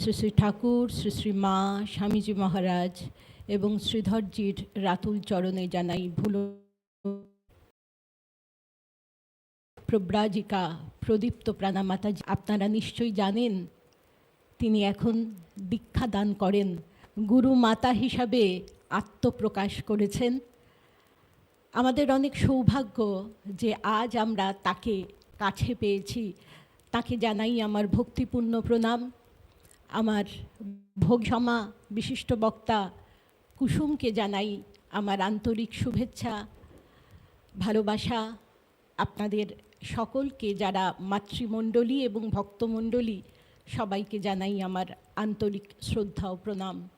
শ্রী শ্রী ঠাকুর, শ্রী শ্রী মা, স্বামীজি মহারাজ এবং শ্রীধরজির রাতুল চরণে জানাই ভুল প্রব্রাজিকা প্রদীপ্ত প্রাণামাতা আপনারা নিশ্চয়ই জানেন, তিনি এখন দীক্ষা দান করেন, গুরু মাতা হিসাবে আত্মপ্রকাশ করেছেন। আমাদের অনেক সৌভাগ্য যে আজ আমরা তাকে কাছে পেয়েছি, তাকে জানাই আমার ভক্তিপূর্ণ প্রণাম। আমার ভোগসমা, বিশিষ্ট বক্তা কুসুমকে জানাই আমার আন্তরিক শুভেচ্ছা, ভালোবাসা। আপনাদের সকলকে যারা মাতৃমণ্ডলী এবং ভক্তমণ্ডলী, সবাইকে জানাই আমার আন্তরিক শ্রদ্ধা ও প্রণাম।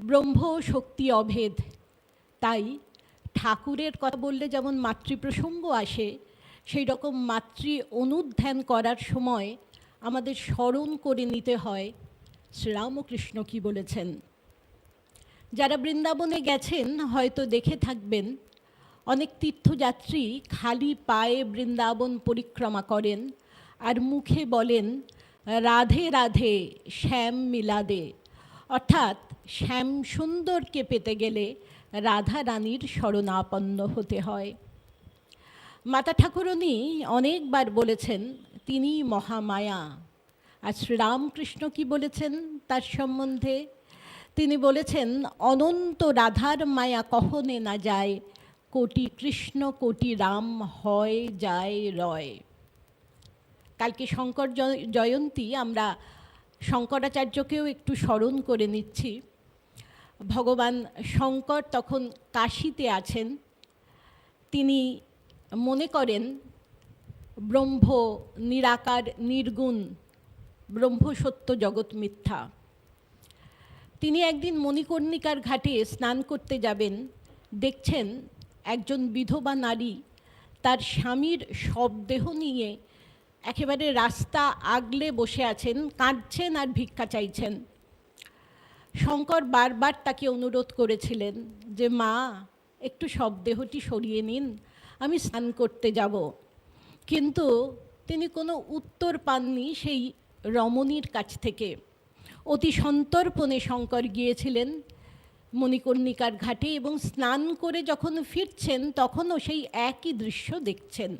ব্রহ্ম শক্তি অভেদ। তাই ঠাকুরের কথা বললে যেমন মাতৃপ্রসঙ্গ আসে সেই রকম মাতৃ অনুধ্যান করার সময় আমাদের স্মরণ করে নিতে হয়। শ্রীরামকৃষ্ণ কি বলেছেন? যারা বৃন্দাবনে গেছেন, হয়তো দেখে থাকবেন, অনেক তীর্থযাত্রী খালি পায়ে বৃন্দাবন পরিক্রমা করেন আর মুখে বলেন, রাধে রাধে, শ্যাম মিলাদে। অর্থাৎ শ্যাম সুন্দরকে পেতে গেলে রাধা রানীর শরণাপন্ন হতে হয়। মাতা ঠাকুরনী অনেকবার বলেছেন তিনি মহামায়া। আর শ্রীরামকৃষ্ণ কি বলেছেন তার সম্বন্ধে? তিনি বলেছেন, অনন্ত রাধার মায়া কখনে না যায়, কোটি কৃষ্ণ, কোটি রাম হয়, যায়, রয়। কালকে শঙ্কর জয়ন্তী আমরা শঙ্করাচার্যকেও একটু স্মরণ করে নিচ্ছি। ভগবান শঙ্কর তখন কাশিতে আছেন। তিনি মনে করেন, ব্রহ্ম নিরাকার, নির্গুণ ব্রহ্ম সত্য জগৎ মিথ্যা। তিনি একদিন মণিকর্ণিকার ঘাটে স্নান করতে যাবেন, দেখছেন একজন বিধবা নারী তার স্বামীর শবদেহ নিয়ে একেবারে রাস্তা আগলে বসে আছেন, কাঁদছেন আর ভিক্ষা চাইছেন। শঙ্কর বারবার তাকে অনুরোধ করেছিলেন যে, মা, একটু শবদেহটি সরিয়ে নিন, আমি স্নান করতে যাব। কিন্তু তিনি কোনো উত্তর পাননি সেই রমণীর কাছ থেকে অতি সন্তর্পণে শঙ্কর গিয়েছিলেন মণিকর্ণিকার ঘাটে এবং স্নান করে যখন ফিরছেন, তখনও সেই একই দৃশ্য দেখছেন।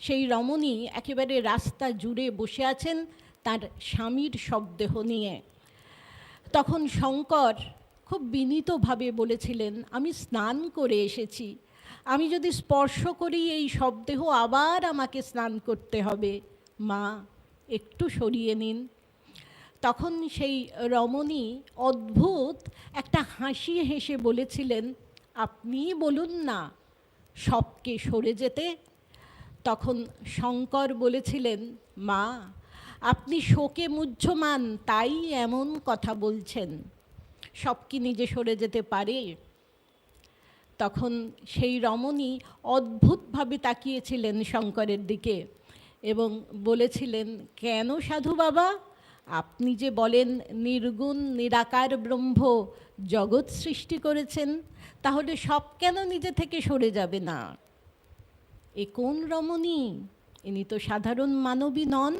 সেই রমণী একেবারে রাস্তা জুড়ে বসে আছেন তার স্বামীর শবদেহ নিয়ে। তখন শঙ্কর খুব বিনীতভাবে বলেছিলেন, আমি স্নান করে এসেছি। আমি যদি স্পর্শ করি, এই শবদেহ আবার আমাকে স্নান করতে হবে। মা একটু সরিয়ে নিন। তখন সেই রমণী অদ্ভুত একটা হাসি হেসে বলেছিলেন, আপনি বলুন না, সবকে সরে যেতে। তখন শঙ্কর বলেছিলেন, মা, আপনি শোকে মুহ্যমান, তাই এমন কথা বলছেন। সব কি নিজে সরে যেতে পারে। তখন সেই রমণী অদ্ভুতভাবে তাকিয়েছিলেন শঙ্করের দিকে। এবং বলেছিলেন, কেন সাধু বাবা? আপনি যে বলেন, নির্গুণ, নিরাকার ব্রহ্ম জগৎ সৃষ্টি করেছেন, তাহলে সব কেন নিজে থেকে সরে যাবে না? এ কোন রমণী? ইনি তো সাধারণ মানবী নন।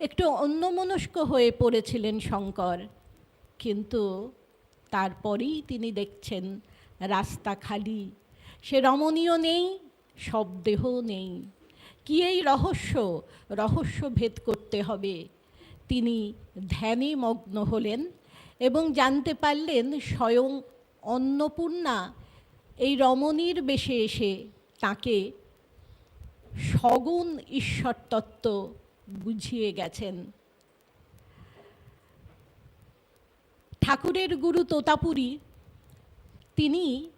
একটু অন্যমনস্ক হয়ে পড়েছিলেন শঙ্কর। কিন্তু তারপরেই তিনি দেখছেন, রাস্তা খালি। সে রমণীয় নেই, সব দেহ নেই। কি এই রহস্য রহস্য ভেদ করতে হবে। তিনি ধ্যানে মগ্ন হলেন এবং জানতে পারলেন স্বয়ং অন্নপূর্ণা এই রমণীর বেশে এসে তাকে সগুণ ঈশ্বর তত্ত্ব বুঝিয়ে গেছেন। ঠাকুরের গুরু তোতাপুরী, তিনি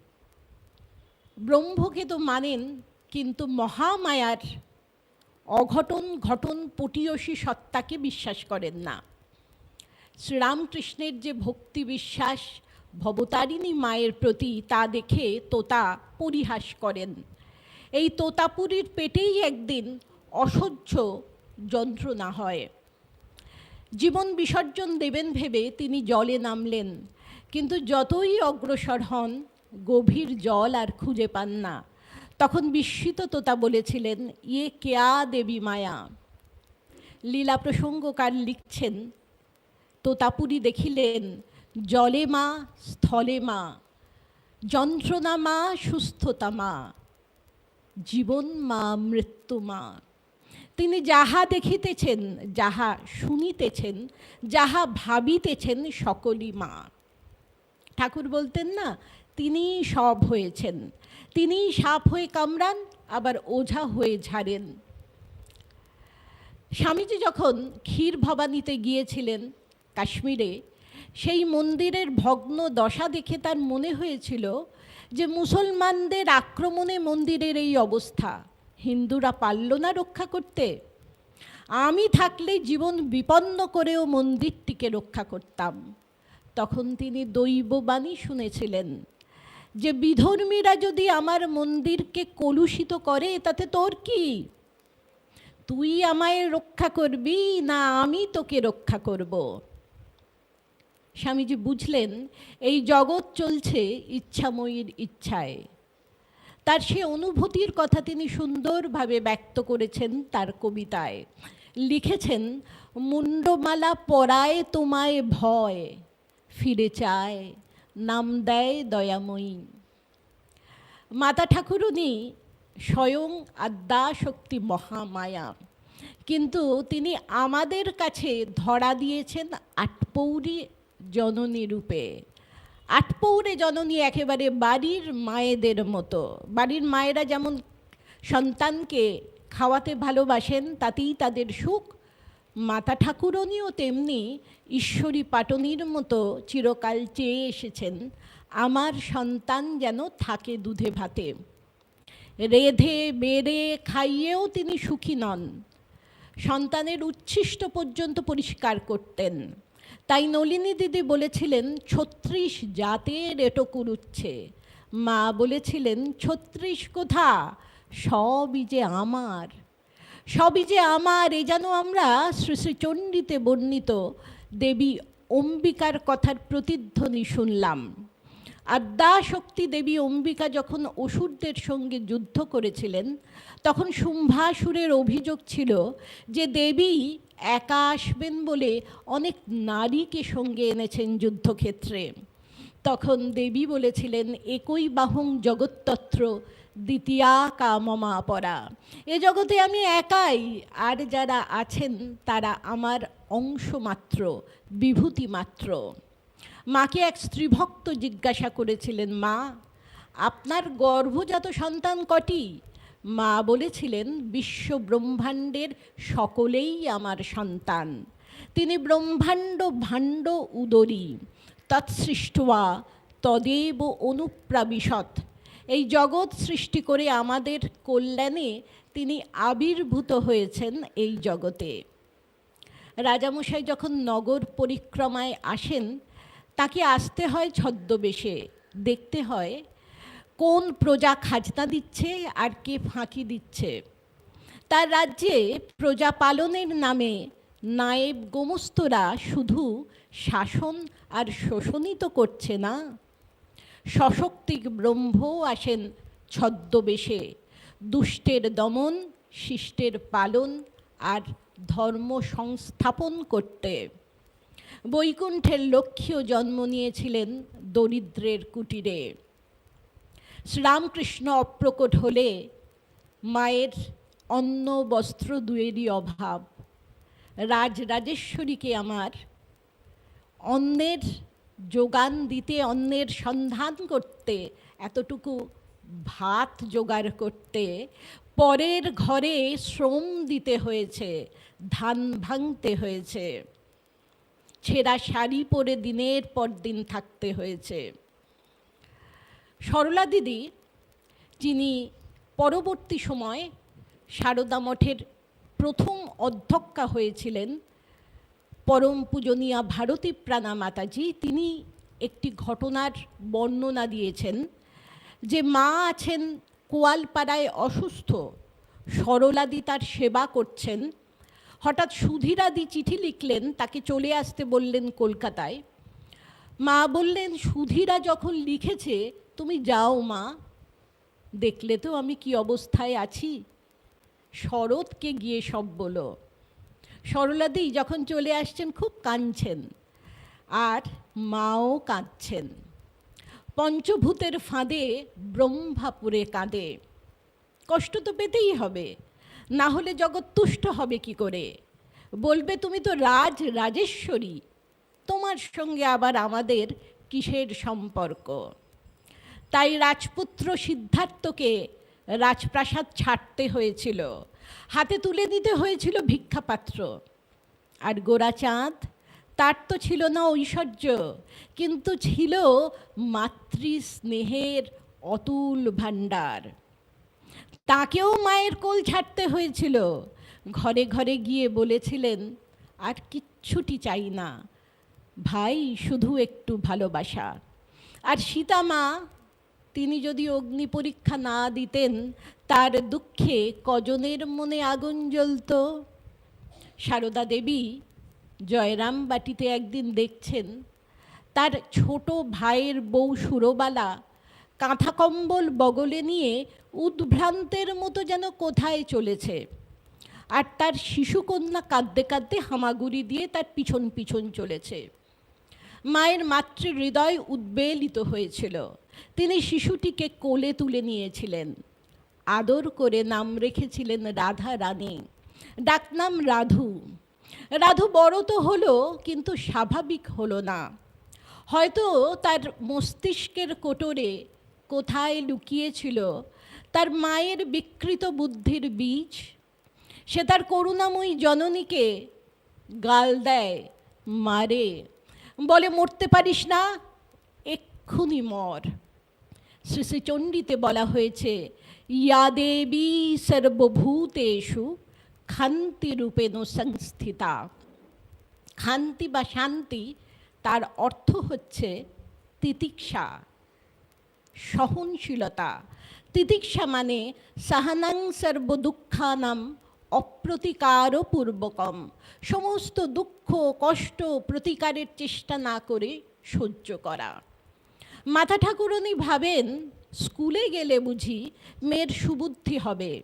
ব্রহ্মকে তো মানেন কিন্তু মহামায়ার অঘটন ঘটন পটীয়সী সত্তাকে বিশ্বাস করেন না। শ্রীরামকৃষ্ণের যে ভক্তি বিশ্বাস, ভবতারিণী মায়ের প্রতি তা দেখে তোতা পরিহাস করেন। এই তোতাপুরীর পেটেই একদিন অসহ্য যন্ত্রণা হয়। জীবন বিসর্জন দেবেন ভেবে তিনি জলে নামলেন, কিন্তু যতই অগ্রসর হন, গভীর জল আর খুঁজে পান না। তখন বিস্মিত তোতা বলেছিলেন ইয়ে কেয়া দেবী মায়া? লীলা প্রসঙ্গকার লিখছেন, তোতাপুরী দেখিলেন, জলে মা, স্থলে মা, যন্ত্রণা মা, সুস্থতা মা, জীবন মা, মৃত্যু মা। তিনি যাহা দেখিতেছেন, যাহা শুনিতেছেন, যাহা ভাবিতেছেন সকলই মা। ঠাকুর বলতেন না তিনি সব হয়েছেন। তিনি সাপ হয়ে কামড়ান, আবার ওঝা হয়ে ঝাড়েন। স্বামীজি যখন ক্ষীর ভবানীতে গিয়েছিলেন কাশ্মীরে, সেই মন্দিরের ভগ্ন দশা দেখে তার মনে হয়েছিল যে মুসলমানদের আক্রমণে মন্দিরের এই অবস্থা। হিন্দুরা পারল না রক্ষা করতে। আমি থাকলে জীবন বিপন্ন করেও মন্দিরটিকে রক্ষা করতাম। তখন তিনি দৈববাণী শুনেছিলেন। যে বিধর্মীরা যদি আমার মন্দিরকে কলুষিত করে, তাতে তোর কি? তুই আমায় রক্ষা করবি না আমি তোকে রক্ষা করব? স্বামীজি বুঝলেন, এই জগৎ চলছে ইচ্ছাময়ীর ইচ্ছায়। তার সে অনুভূতির কথা তিনি সুন্দরভাবে ব্যক্ত করেছেন তার কবিতায়। লিখেছেন, মুন্ডমালা পরায় তোমায় ভয়, ফিরে চায় নাম দেয় দয়াময়ী। মাতা ঠাকুরুনি স্বয়ং আদ্যা শক্তি মহামায়া। কিন্তু তিনি আমাদের কাছে ধরা দিয়েছেন আটপৌরি জননী রূপে। আটপৌরে জননী একেবারে বাড়ির মায়েদের মতো। বাড়ির মায়েরা যেমন সন্তানকে খাওয়াতে ভালোবাসেন, তাতেই তাদের সুখ। মাতা ঠাকুরনীও তেমনি ঈশ্বরী পাটনির মতো চিরকাল চেয়ে এসেছেন। আমার সন্তান যেন থাকে দুধে ভাতে। রেধে, বেড়ে, খাইয়েও তিনি সুখী নন। সন্তানের উচ্ছিষ্ট পর্যন্ত পরিষ্কার করতেন। তাই নলিনী দিদি বলেছিলেন, ছত্রিশ জাতের এটো কুরুচ্ছে মা বলেছিলেন, ছত্রিশ কোথা? সবই যে আমার। সবই যে আমার এ যেন আমরা? শ্রী শ্রীচণ্ডীতে বর্ণিত দেবী অম্বিকার কথার প্রতিধ্বনি শুনলাম। আর আদ্যাশক্তি দেবী অম্বিকা যখন অসুরদের সঙ্গে যুদ্ধ করেছিলেন, তখন শুম্ভাসুরের অভিযোগ ছিল যে দেবী একা আসবেন বলে অনেক নারীকে সঙ্গে এনেছেন যুদ্ধক্ষেত্রে। তখন দেবী বলেছিলেন, একই বাহং জগত্তত্র দ্বিতীয়া কামমা পরা। এ জগতে আমি একাই, আর যারা আছেন তারা আমার অংশ মাত্র বিভূতি মাত্র মাকে এক স্ত্রীভক্ত জিজ্ঞাসা করেছিলেন, মা, আপনার গর্ভজাত সন্তান কটি? মা বলেছিলেন বিশ্ব ব্রহ্মাণ্ডের সকলেই আমার সন্তান। তিনি ব্রহ্মাণ্ড ভাণ্ড উদরী। তৎসৃষ্টয়া তদেব অনুপ্রাবিশত। এই জগৎ সৃষ্টি করে আমাদের কল্যাণে তিনি আবির্ভূত হয়েছেন এই জগতে। রাজামশাই যখন নগর পরিক্রমায় আসেন, তাকে আসতে হয় ছদ্মবেশে, দেখতে হয় কোন প্রজা খাজনা দিচ্ছে আর কে ফাঁকি দিচ্ছে। তার রাজ্যে প্রজা পালনের নামে নায়েব গোমস্তরা শুধু শাসন আর শোষণই তো করছে না। সশক্তিক ব্রহ্মও আসেন ছদ্মবেশে। দুষ্টের দমন, শিষ্টের পালন আর ধর্ম সংস্থাপন করতে। বৈকুণ্ঠের লক্ষ্মীও জন্ম নিয়েছিলেন দরিদ্রের কুটিরে। শ্রীরামকৃষ্ণ অপ্রকট হলে মায়ের অন্ন বস্ত্র দুয়েরই অভাব। রাজ রাজেশ্বরীকে আমার অন্নের যোগান দিতে অন্নের সন্ধান করতে, এতটুকু ভাত জোগাড় করতে, পরের ঘরে শ্রম দিতে হয়েছে, ধান ভাঙতে হয়েছে, ছেঁড়া শাড়ি পরে দিনের পর দিন থাকতে হয়েছে। সরলা দিদি, যিনি পরবর্তী সময় সারদা মঠের প্রথম অধ্যক্ষা হয়েছিলেন পরম পূজনীয়া ভারতী প্রাণা মাতাজি, তিনি একটি ঘটনার বর্ণনা দিয়েছেন যে মা আছেন কোয়ালপাড়ায় অসুস্থ, সরলাদি তার সেবা করছেন। হঠাৎ সুধীরাদি চিঠি লিখলেন, তাকে চলে আসতে বললেন কলকাতায়। মা বললেন, সুধীরা যখন লিখেছে, তুমি যাও মা, দেখলে তো আমি কি অবস্থায় আছি। শরৎকে গিয়ে সব বলো। সরলাদি যখন চলে আসছেন, খুব কাঁদছেন। আর মাও কাঁদছেন। পঞ্চভূতের ফাঁদে ব্রহ্মাপুরে কাঁদে। কষ্ট তো পেতেই হবে, না হলে জগৎ তুষ্ট হবে কি করে? বলবে, তুমি তো রাজ রাজেশ্বরী, তোমার সঙ্গে আবার আমাদের কিসের সম্পর্ক? তাই রাজপুত্র সিদ্ধার্থকে রাজপ্রাসাদ ছাড়তে হয়েছিল। হাতে তুলে দিতে হয়েছিল ভিক্ষাপাত্র। আর গোরাচাঁদ তার তো ছিল না ঐশ্বর্য, কিন্তু ছিল মাতৃ স্নেহের অতুল ভাণ্ডার। তাকেও মায়ের কোল ছাড়তে হয়েছিল। ঘরে ঘরে গিয়ে বলেছিলেন, আর কিচ্ছুটি চাই না। ভাই, শুধু একটু ভালোবাসা। আর সীতামা তিনি যদি অগ্নি পরীক্ষা না দিতেন, তার দুঃখে কজনের মনে আগুন জ্বলত। সারদা দেবী জয়রাম বাটিতে একদিন দেখছেন, তার ছোট ভাইয়ের বউ সুরবালা কাঁথা কম্বল বগলে নিয়ে উদ্ভ্রান্তের মতো যেন কোথায় চলেছে। আর তার শিশুকন্যা কাঁদতে কাঁদতে হামাগুড়ি দিয়ে তার পিছন পিছন চলেছে। মায়ের মাতৃ হৃদয় উদ্বেলিত হয়েছিল। তিনি শিশুটিকে কোলে তুলে নিয়েছিলেন। আদর করে নাম রেখেছিলেন রাধা রানী। ডাকনাম রাধু। রাধু বড় তো হলো, কিন্তু স্বাভাবিক হলো না। হয়তো তার মস্তিষ্কের কোটরে কোথায় লুকিয়েছিল, তার মায়ের বিকৃত বুদ্ধির বীজ, সে তার করুণাময়ী জননীকে গাল দেয়, মারে। বলে, মরতে পারিস না, এক্ষুনি মর। শ্রী বলা হয়েছে ইয়া দেবী সর্বভূতেষু খান্তি রূপেণ সংস্থিতা। খান্তি বা শান্তি, তার অর্থ হচ্ছে তিতিক্ষা, সহনশীলতা। তিতিক্ষা মানে সাহানাং সর্বদুঃখানাম অপ্রতিকার পূর্বকম সমস্ত দুঃখ কষ্ট প্রতিকারের চেষ্টা না করে সহ্য করা। মাথা ঠাকুরনি ভাবেন, স্কুলে গেলে বুঝি মেয়ের সুবুদ্ধি হবে।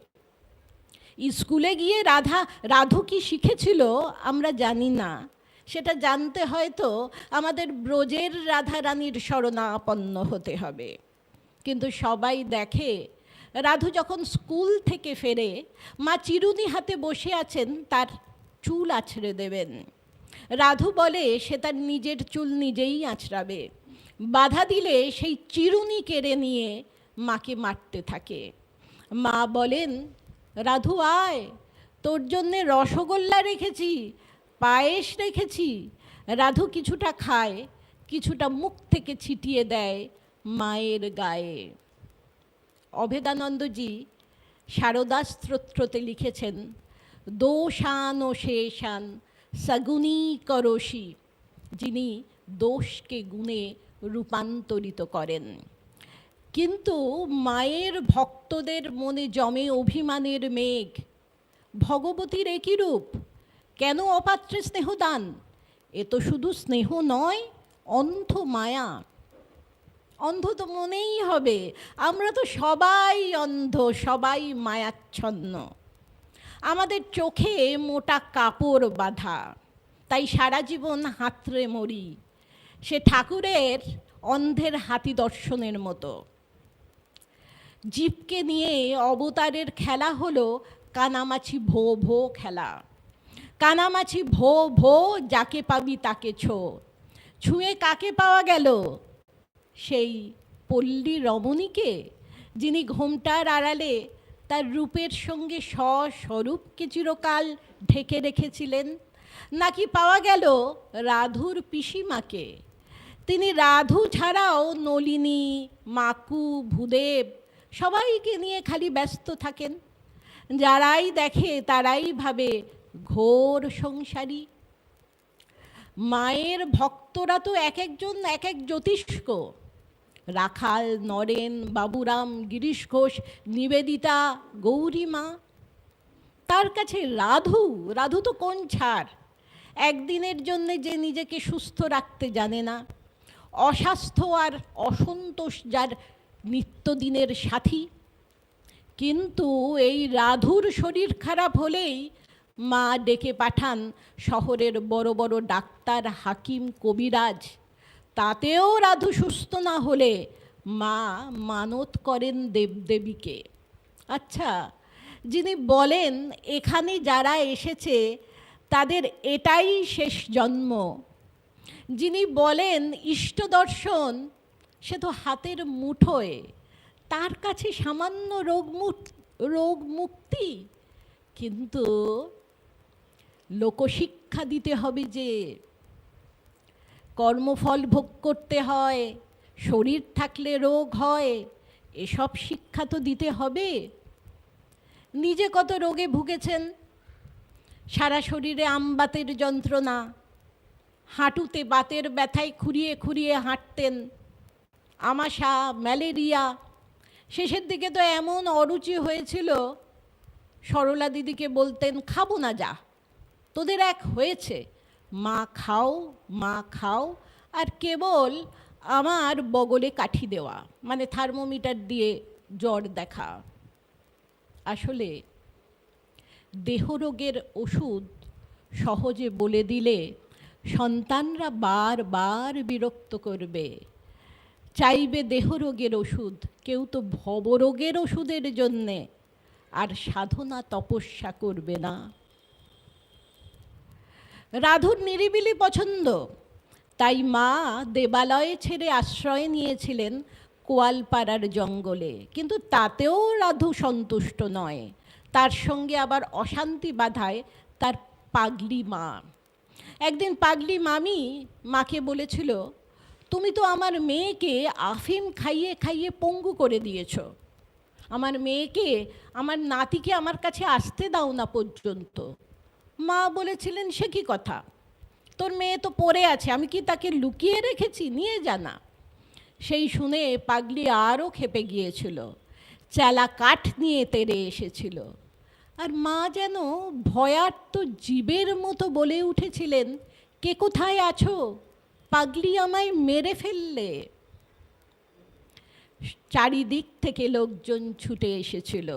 স্কুলে গিয়ে রাধা, রাধু কি শিখেছিল আমরা জানি না। সেটা জানতে হয়তো আমাদের ব্রজের রাধা রানীর শরণাপন্ন হতে হবে। কিন্তু সবাই দেখে, রাধু যখন স্কুল থেকে ফেরে, মা চিরুনি হাতে বসে আছেন, তার চুল আছড়ে দেবেন। রাধু বলে, সে তার নিজের চুল নিজেই আছড়াবে। বাধা দিলে সেই চিরুনি কেড়ে নিয়ে মাকে মারতে থাকে। মা বলেন, রাধু, আয়। তোর জন্যে রসগোল্লা রেখেছি, পায়েস রেখেছি। রাধু কিছুটা খায়, কিছুটা মুখ থেকে ছিটিয়ে দেয় মায়ের গায়ে। অভেদানন্দজি শারদা স্তোত্রতে লিখেছেন, দোষান ও শেষান, সগুণী করোষি যিনি দোষকে গুণে রূপান্তরিত করেন। কিন্তু মায়ের ভক্তদের মনে জমে অভিমানের মেঘ। ভগবতীর একই রূপ। কেন অপাত্রে স্নেহদান? এ তো শুধু স্নেহ নয়, অন্ধ মায়া। অন্ধ তো মনেই হবে। আমরা তো সবাই অন্ধ, সবাই মায়াচ্ছন্ন। আমাদের চোখে মোটা কাপড় বাঁধা। তাই সারা জীবন হাতড়ে মরি। সে ঠাকুরের অন্ধের হাতি দর্শনের মতো। জীবকে নিয়ে অবতারের খেলা হলো কানামাছি ভো ভো খেলা। কানামাছি ভো ভো যাকে পাবি তাকে ছো। ছুঁয়ে কাকে পাওয়া গেল? সেই পল্লী রমণীকে, যিনি ঘোমটার আড়ালে তার রূপের সঙ্গে স্বস্বরূপকে চিরকাল ঢেকে রেখেছিলেন, নাকি পাওয়া গেল রাধুর পিসিমাকে? তিনি রাধু ছাড়াও নলিনী, মাকু, ভূদেব সবাইকে নিয়ে খালি ব্যস্ত থাকেন। যারাই দেখে তারাই ভাবে ঘোর সংসারী। মায়ের ভক্তরা তো এক একজন এক এক জ্যোতিষ্ক। রাখাল, নরেন, বাবুরাম, গিরিশ ঘোষ, নিবেদিতা গৌরীমা তার কাছে রাধু রাধু তো কোন ছাড়? একদিনের জন্যে যে নিজেকে সুস্থ রাখতে জানে না। অস্বাস্থ্য আর অসন্তোষ যার নিত্যদিনের সাথী। কিন্তু এই রাধুর শরীর খারাপ হলেই মা ডেকে পাঠান শহরের বড় বড় ডাক্তার হাকিম কবিরাজ। তাতেও রাধু সুস্থ না হলে মা মানত করেন দেবদেবীকে। আচ্ছা যিনি বলেন, এখানে যারা এসেছে, তাদের এটাই শেষ জন্ম। যিনি বলেন ইষ্ট দর্শন সে তো হাতের মুঠোয়, তার কাছে সামান্য রোগ মুক- রোগ মুক্তি। কিন্তু লোকশিক্ষা দিতে হবে যে, কর্মফল ভোগ করতে হয়, শরীর থাকলে রোগ হয়, এসব শিক্ষা তো দিতে হবে। নিজে কত রোগে ভুগেছেন? সারা শরীরে আমবাতের যন্ত্রণা হাঁটুতে বাতের ব্যথায় খুঁড়িয়ে খুঁড়িয়ে হাঁটতেন। আমাশা, ম্যালেরিয়া, শেষের দিকে তো এমন অরুচি হয়েছিল, সরলা দিদিকে বলতেন, খাব না যা, তোদের এক হয়েছে। মা খাও মা খাও, আর কেবল আমার বগলে কাঠি দেওয়া মানে থার্মোমিটার দিয়ে জ্বর দেখা। আসলে দেহরোগের ওষুধ সহজে বলে দিলে সন্তানরা বারবার বিরক্ত করবে। চাইবে দেহরোগের ওষুধ, কেউ তো ভবরোগের ওষুধের জন্যে। আর সাধনা তপস্যা করবে না। রাধুর নিরিবিলি পছন্দ। তাই মা দেবালয়ে ছেড়ে আশ্রয় নিয়েছিলেন কোয়ালপাড়ার জঙ্গলে। কিন্তু তাতেও রাধু সন্তুষ্ট নয়। তার সঙ্গে আবার অশান্তি বাধায় তার পাগলি মা। একদিন পাগলি মামি মাকে বলেছিল, তুমি তো আমার মেয়েকে আফিম খাইয়ে খাইয়ে পঙ্গু করে দিয়েছ। আমার মেয়েকে, আমার নাতিকে আমার কাছে আসতে দাও না পর্যন্ত। মা বলেছিলেন, সে কি কথা? তোর মেয়ে তো পড়ে আছে, আমি কি তাকে লুকিয়ে রেখেছি? নিয়ে জানা সেই শুনে পাগলি আরও খেপে গিয়েছিল, চেলা কাঠ নিয়ে তেড়ে এসেছিল। আর মা যেন ভয়ার্ত জীবের মতো বলে উঠেছিলেন, কে কোথায় আছো? পাগলি আমায় মেরে ফেললে। চারিদিক থেকে লোকজন ছুটে এসেছিল।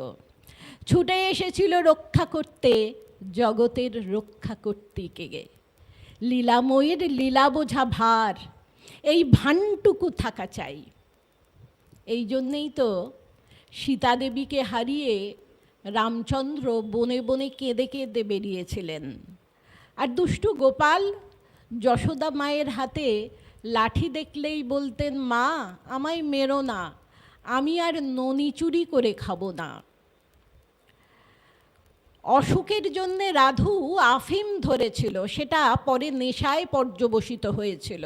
ছুটে এসেছিল রক্ষা করতে, জগতের রক্ষা কর্তৃকে লীলাময়ীর লীলা বোঝা ভার, এই ভানটুকু থাকা চাই। এই জন্যেই তো সীতাদেবীকে হারিয়ে রামচন্দ্র বনে বনে কেঁদে কেঁদে বেরিয়েছিলেন। আর দুষ্টু গোপাল যশোদা মায়ের হাতে লাঠি দেখলেই বলতেন, মা, আমায় মেরো না, আমি আর ননি চুরি করে খাব না। অসুখের জন্যে রাধু আফিম ধরেছিল, সেটা পরে নেশায় পর্যবসিত হয়েছিল।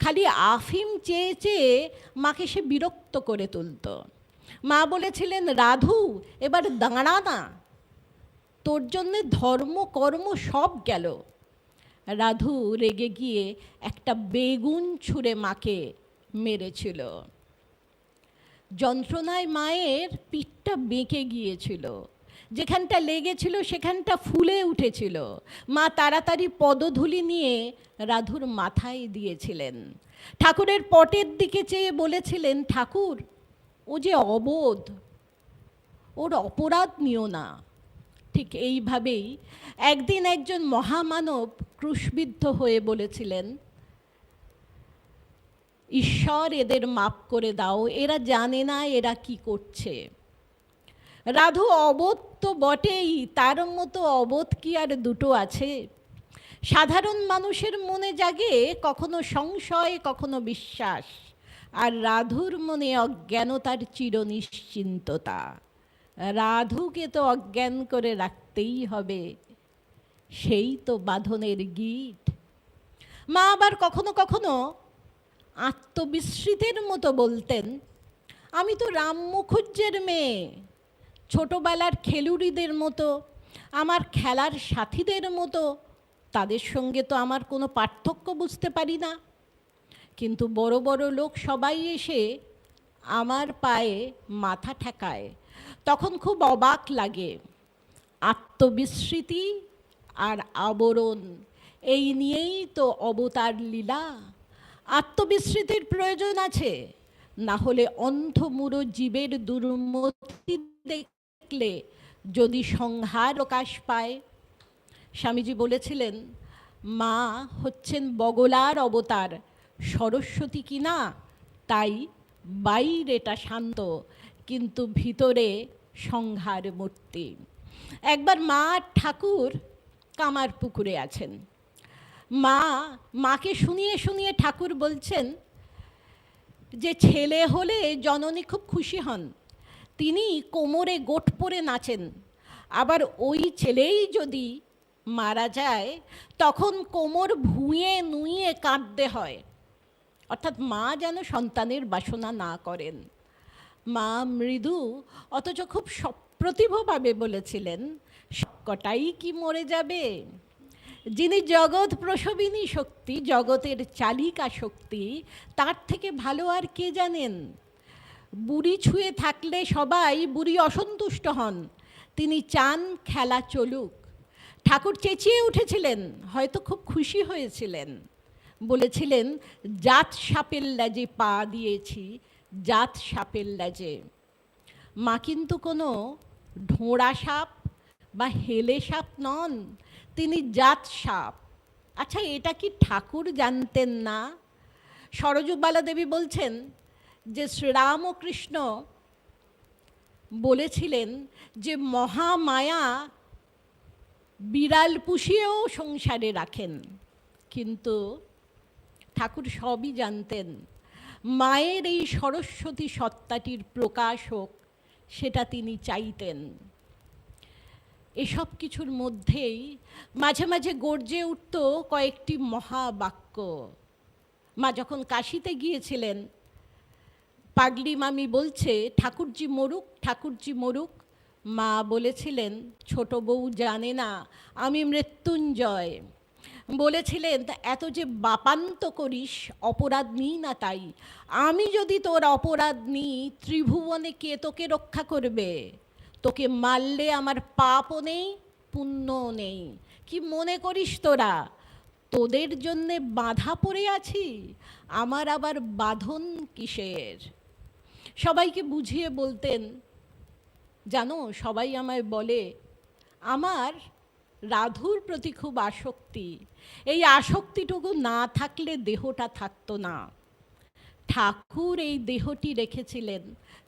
খালি আফিম চেয়ে চেয়ে মাকে সে বিরক্ত করে তুলত। মা বলেছিলেন, রাধু, এবার দাঁড়া না। তোর জন্যে ধর্ম, কর্ম সব গেল। রাধু রেগে গিয়ে একটা বেগুন ছুঁড়ে মাকে মেরেছিল। যন্ত্রণায় মায়ের পিঠটা বেঁকে গিয়েছিল। যেখানটা লেগেছিল, সেখানটা ফুলে উঠেছিল। মা তাড়াতাড়ি পদধূলি নিয়ে রাধুর মাথায় দিয়েছিলেন। ঠাকুরের পটের দিকে চেয়ে বলেছিলেন, ঠাকুর ও যে অবোধ, ওর অপরাধ নিও না। ঠিক এইভাবেই একদিন একজন মহামানব ক্রুশবিদ্ধ হয়ে বলেছিলেন, ঈশ্বর এদের মাপ করে দাও, এরা জানে না এরা কি করছে। রাধু অবোধ তো বটেই, তার মতো অবোধ কি আর দুটো আছে? সাধারণ মানুষের মনে জাগে কখনো সংশয়, কখনো বিশ্বাস। আর রাধুর মনে অজ্ঞানতার চির নিশ্চিন্ততা রাধুকে তো অজ্ঞান করে রাখতেই হবে। সেই তো বাঁধনের গীত। মা আবার কখনো কখনো আত্মবিস্মৃতির মতো বলতেন, আমি তো রাম মুখুজ্জের মেয়ে। ছোটোবেলার খেলুড়িদের মতো, আমার খেলার সাথীদের মতো, তাদের সঙ্গে তো আমার কোনো পার্থক্য বুঝতে পারি না। কিন্তু বড় বড় লোক সবাই এসে আমার পায়ে মাথা ঠেকায়। তখন খুব অবাক লাগে। আত্মবিস্মৃতি আর আবরণ, এই নিয়েই তো অবতার লীলা। আত্মবিস্মৃতির প্রয়োজন আছে। না হলে অন্ধমূঢ় জীবের দুর্মতি দেখলে যদি সংহার প্রকাশ পায়। স্বামীজি বলেছিলেন, মা হচ্ছেন বগলার অবতার সরস্বতী কি না তাই বাইরেটা শান্ত, কিন্তু ভিতরে সংহার মূর্তি। একবার মা ঠাকুর কামার পুকুরে আছেন। মা মাকে শুনিয়ে শুনিয়ে ঠাকুর বলছেন, যে ছেলে হলে জননী খুব খুশি হন। তিনি কোমরে গোট পরে নাচেন। আবার ওই ছেলেই যদি মারা যায়, তখন কোমর ভুঁয়ে নুয়ে কাঁদতে হয়। অর্থাৎ মা যেন সন্তানের বাসনা না করেন। মা মৃদু, অথচ খুব সপ্রতিভভাবে বলেছিলেন কটাই কি মরে যাবে? যিনি জগৎ প্রসবিনী শক্তি, জগতের চালিকা শক্তি, তার থেকে ভালো আর কে জানেন? বুড়ি ছুঁয়ে থাকলে সবাই বুড়ি অসন্তুষ্ট হন। তিনি চান খেলা চলুক। ঠাকুর চেঁচিয়ে উঠেছিলেন, হয়তো খুব খুশি হয়েছিলেন। বলেছিলেন, জাত সাপের ল্যাজে পা দিয়েছি, জাত সাপের ল্যাজে মা কিন্তু কোনো ঢোঁড়া সাপ বা হেলে সাপ নন, তিনি জাত সাপ। আচ্ছা এটা কি ঠাকুর জানতেন না? সরযুবালা দেবী বলছেন যে শ্রীরাম ও কৃষ্ণ বলেছিলেন যে, মহামায়া বিড়াল পুষিয়েও সংসারে রাখেন। কিন্তু ঠাকুর সবই জানতেন। মায়ের এই সরস্বতী সত্তাটির প্রকাশ হোক সেটা তিনি চাইতেন। এসব কিছুর মধ্যেই মাঝে মাঝে গর্জে উঠত কয়েকটি মহাবাক্য। মা যখন কাশিতে গিয়েছিলেন, পাগলি মামি বলছে, ঠাকুরজি মরুক ঠাকুরজি মরুক। মা বলেছিলেন, ছোট বউ জানে না, আমি মৃত্যুঞ্জয়। বলেছিলেন, "তা এত যে বাপান্ত করিস, অপরাধ নিই না তাই। আমি যদি তোর অপরাধ নিই, ত্রিভুবনে কে তোকে রক্ষা করবে? তোকে মারলে আমার পাপও নেই, পুণ্যও নেই। কি মনে করিস তোরা? তোদের জন্যে বাধা পড়ে আছি, আমার আবার বাঁধন কিসের? সবাইকে বুঝিয়ে বলতেন, জানো, সবাই আমায় বলে, আমার রাধুর প্রতি খুব আসক্তি। এই আসক্তিটুকু না থাকলে দেহটা থাকতো না। ঠাকুর এই দেহটি রেখেছিলেন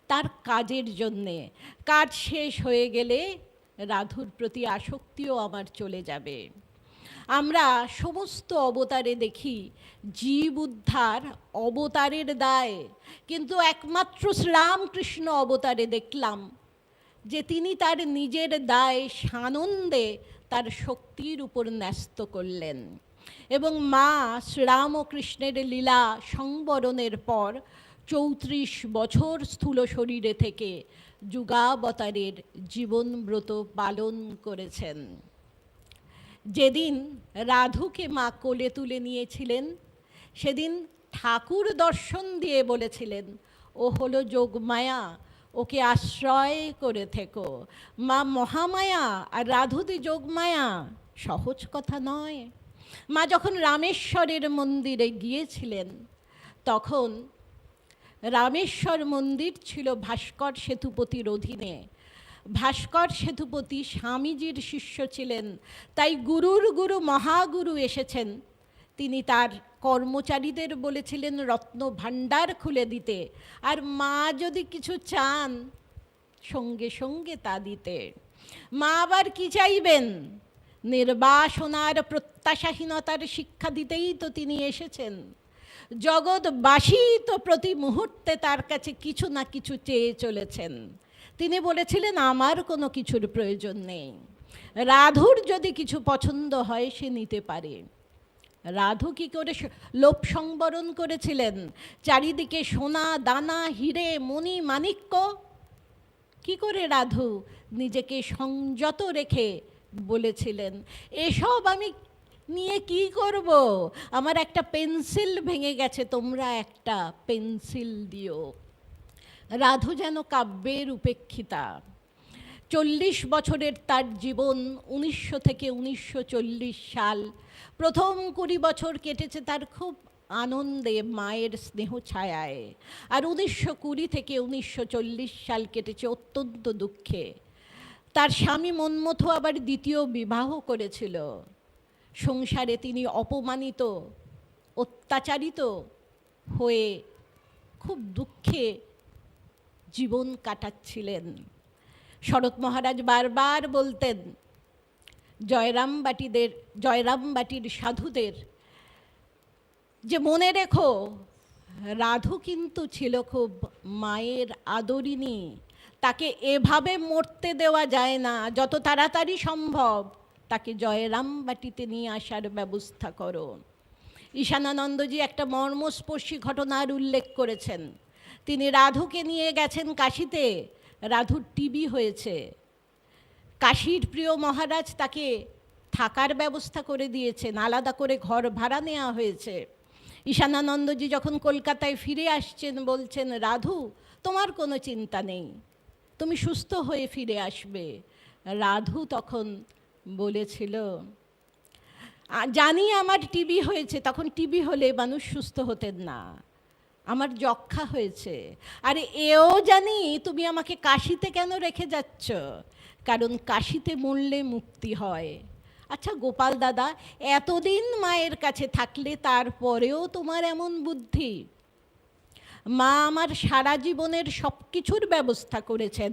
তার কাজের জন্যে। কাজ শেষ হয়ে গেলে রাধুর প্রতি আসক্তিও আমার চলে যাবে। আমরা সমস্ত অবতারে দেখি, জীব উদ্ধার অবতারের দায়। কিন্তু একমাত্র শ্রীরামকৃষ্ণ অবতারে দেখলাম যে তিনি তার নিজের দায় সানন্দে তার শক্তির উপর ন্যস্ত করলেন। এবং মা শ্রীরাম কৃষ্ণের লীলা সংবরণের পর চৌত্রিশ বছর স্থূল শরীরে থেকে যুগাবতারের জীবনব্রত পালন করেছেন। যেদিন রাধুকে মা কোলে তুলে নিয়েছিলেন, সেদিন ঠাকুর দর্শন দিয়ে বলেছিলেন ও হলো যোগমায়া ওকে আশ্রয় করে থেকো। মা মহামায়া আর রাধুদি যোগমায়া সহজ কথা নয়। মা যখন রামেশ্বরের মন্দিরে গিয়েছিলেন, তখন রামেশ্বর মন্দির ছিল ভাস্কর সেতুপতির অধীনে। ভাস্কর সেতুপতি স্বামীজির শিষ্য ছিলেন, তাই গুরুর গুরু মহাগুরু এসেছেন। তিনি তার কর্মচারীদের বলেছিলেন, রত্ন ভাণ্ডার খুলে দিতে। আর মা যদি কিছু চান, সঙ্গে সঙ্গে তা দিতে। মা আবার কি চাইবেন? নির্বাসনার প্রত্যাশাহীনতার শিক্ষা দিতেই তো তিনি এসেছেন। জগৎবাসী তো প্রতি মুহূর্তে তার কাছে কিছু না কিছু চেয়ে চলেছেন। তিনি বলেছিলেন, আমার কোনো কিছুর প্রয়োজন নেই। রাধুর যদি কিছু পছন্দ হয়, সে নিতে পারে। রাধু কি করে লোভ সংবরণ করেছিলেন? চারিদিকে সোনা, দানা, হিরে, মণি, মাণিক্য। কি করে রাধু নিজেকে সংযত রেখে বলেছিলেন, এসব আমি নিয়ে কি করব? আমার একটা পেন্সিল ভেঙে গেছে, তোমরা একটা পেন্সিল দিও। রাধু যেন কাব্যের উপেক্ষিতা। চল্লিশ বছরের তার জীবন উনিশশো থেকে উনিশশো চল্লিশ সাল প্রথম কুড়ি বছর কেটেছে তার খুব আনন্দে মায়ের স্নেহ ছায়ায়। আর উনিশশো কুড়ি থেকে উনিশশো চল্লিশ সাল কেটেছে অত্যন্ত দুঃখে। তার স্বামী মন্মথ আবার দ্বিতীয় বিবাহ করেছিল। সংসারে তিনি অপমানিত, অত্যাচারিত হয়ে খুব দুঃখে জীবন কাটাচ্ছিলেন। শরৎ মহারাজ বারবার বলতেন জয়রামবাটিদের, জয়রামবাটির সাধুদের। যে মনে রেখো, রাধু কিন্তু ছিল খুব মায়ের আদরিনী তাকে এভাবে মরতে দেওয়া যায় না, যত তাড়াতাড়ি সম্ভব তাকে জয়রামবাটিতে নিয়ে আসার ব্যবস্থা করো। ঈশানানন্দজি একটা মর্মস্পর্শী ঘটনার উল্লেখ করেছেন। তিনি রাধুকে নিয়ে গেছেন কাশিতে, রাধুর টিবি হয়েছে। কাশীর প্রিয় মহারাজ তাকে থাকার ব্যবস্থা করে দিয়েছেন, আলাদা করে ঘর ভাড়া নেওয়া হয়েছে। ঈশানানন্দজি যখন কলকাতায় ফিরে আসছেন বলছেন, রাধু, তোমার কোনো চিন্তা নেই, তুমি সুস্থ হয়ে ফিরে আসবে। রাধু তখন বলেছিল জানি আমার টিবি হয়েছে, তখন টিবি হলে মানুষ সুস্থ হতেন না। আমার যক্ষা হয়েছে। আরে, এও জানি তুমি আমাকে কাশিতে কেন রেখে যাচ্ছ? কারণ কাশিতে মরলে মুক্তি হয়। আচ্ছা গোপাল দাদা, এতদিন মায়ের কাছে থাকলে তারপরেও তোমার এমন বুদ্ধি? মা আমার সারা জীবনের সব কিছুর ব্যবস্থা করেছেন,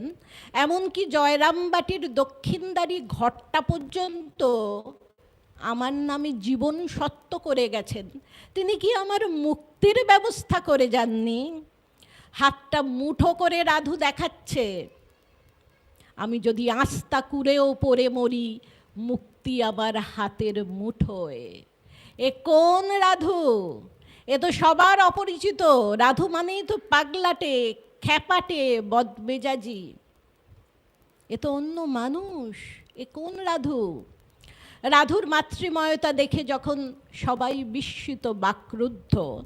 এমনকি জয়রামবাটির দক্ষিণদারি ঘরটা পর্যন্ত আমার নামে জীবন সত্য করে গেছেন। তিনি কি আমার মুক্তির ব্যবস্থা করে যাননি? হাতটা মুঠো করে রাধু দেখাচ্ছে। আমি যদি আস্তা কুড়েও পড়ে মরি, মুক্তি আবার হাতের মুঠোয়। এ কোন রাধু? এ তো সবার অপরিচিত। রাধু মানেই তো পাগলাটে, খ্যাপাটে, বদমেজাজি। এ তো অন্য মানুষ। এ কোন রাধু? রাধুর মাতৃময়তা দেখে যখন সবাই বিস্মিত বাক্রুদ্ধ,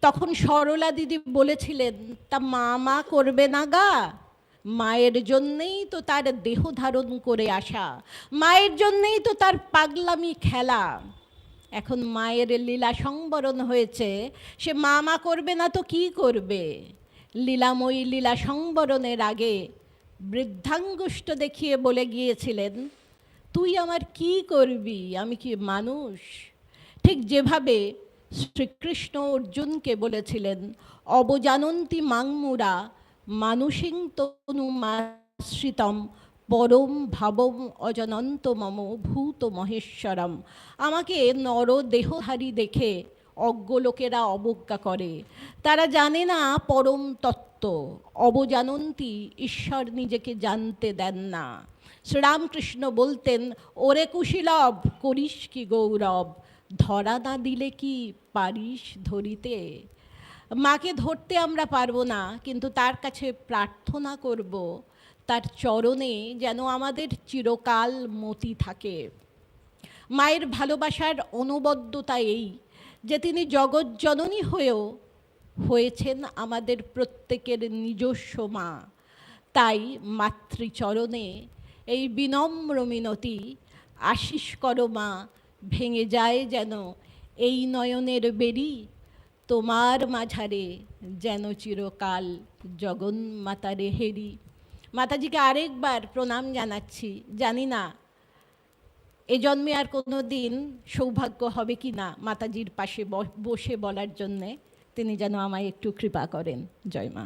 তখন সরলা দিদি বলেছিলেন, তা মা মা করবে না গা? মায়ের জন্যেই তো তার দেহ ধারণ করে আসা, মায়ের জন্যেই তো তার পাগলামি খেলা। এখন মায়ের লীলা সংবরণ হয়েছে, সে মা মা করবে না তো কি করবে? লীলাময়ী লীলা সংবরণের আগে বৃদ্ধাঙ্গুষ্ট দেখিয়ে বলে গিয়েছিলেন, তুই আমার কি করবি? আমি কি মানুষ? ঠিক যেভাবে শ্রীকৃষ্ণ অর্জুনকে বলেছিলেন, অবজানন্তি মাংমুরা মানুষিং তনু মাশ্রিতম, পরম ভাবম অজনন্ত মম ভূত মহেশ্বরম। আমাকে নর দেহধারী দেখে অজ্ঞ লোকেরা অবজ্ঞা করে। তারা জানে না পরম তত্ত্ব, অবজানন্তি ঈশ্বর নিজেকে জানতে দেন না। শ্রীরামকৃষ্ণ বলতেন, ওরে কুশীলভ করিস কি গৌরব? ধরা না দিলে কি পারিস ধরিতে? মাকে ধরতে আমরা পারব না, কিন্তু তার কাছে প্রার্থনা করব, তার চরণে যেন আমাদের চিরকাল মতি থাকে। মায়ের ভালোবাসার অনবদ্যতা এই যে তিনি জগজ্জননী হয়েও হয়েছেন আমাদের প্রত্যেকের নিজস্ব মা। তাই মাতৃচরণে এই বিনম্র মিনতি, আশিস করো মা, ভেঙে যায় যেন এই নয়নের বেরি তোমার মাঝারে যেন চিরকাল জগন মাতারে হেরি। মাতাজিকে আরেকবার প্রণাম জানাচ্ছি। জানি না, এ জন্মে আর কোনো দিন সৌভাগ্য হবে কি না মাতাজির পাশে বসে বলার জন্যে। তিনি যেন আমায় একটু কৃপা করেন। জয় মা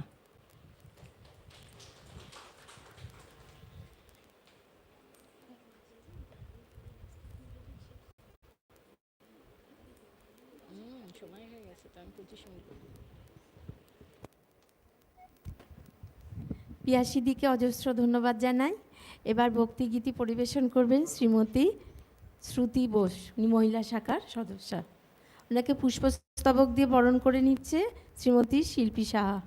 সময় হয়ে গেছে তো আমি পঁচিশ মিনিট পিয়াসিদিকে অজস্র ধন্যবাদ জানাই। এবার ভক্তিগীতি পরিবেশন করবেন শ্রীমতী শ্রুতি বোস, উনি মহিলা শাখার সদস্য। ওনাকে পুষ্পস্তবক দিয়ে বরণ করে নিচ্ছে শ্রীমতী শিল্পী সাহা।